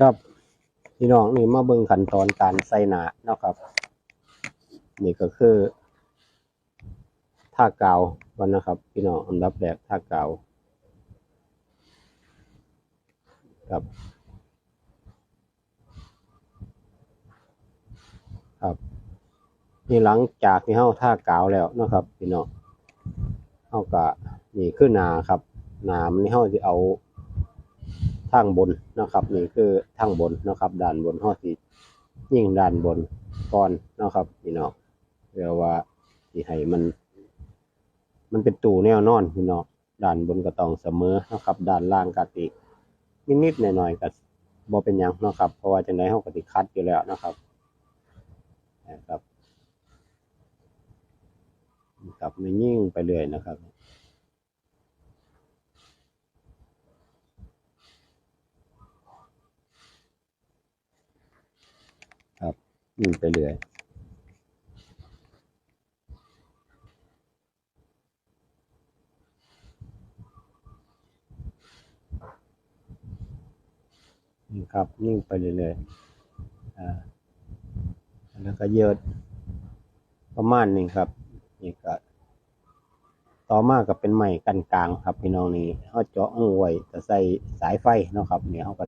ครับพี่น้องนี่มาเบิ่งขั้นตอนการใส่หนาเนาะครับ นี่ก็คือท่ากาวก่อนนะครับ พี่น้องอันดับแรกท่ากาวครับ ครับนี่หลังจากที่เฮาท่ากาวแล้วเนาะครับ พี่น้องเฮาก็นี่คือหนาครับหนามันเฮาสิเอา ทางบนนะครับนี่คือทางบนนะครับด้านบนเฮาสิยิ่งด้านบนก่อนนะครับพี่น้องเรียกว่าสิให้มัน มันเป็นตู้แนวนอนพี่น้องด้านบนก็ต้องเสมอนะครับด้านล่างกตินิดๆหน่อยๆก็บ่เป็นยังนะครับ เพราะว่าจังไดเฮาก็สิคัดอยู่แล้วนะครับนะครับกลับมายิ่งไปเรื่อยนะครับ ยิงไปเรื่อยนี่ครับยิ่งไปเรื่อยๆอ่าแล้วก็เยอะประมาณนี้ครับนี่ก็ต่อมาก็เป็นไม้กันกลางครับพี่น้องนี่เขาเจาะหูไว้จะใส่สายไฟเนาะครับเนี่ยเขาก็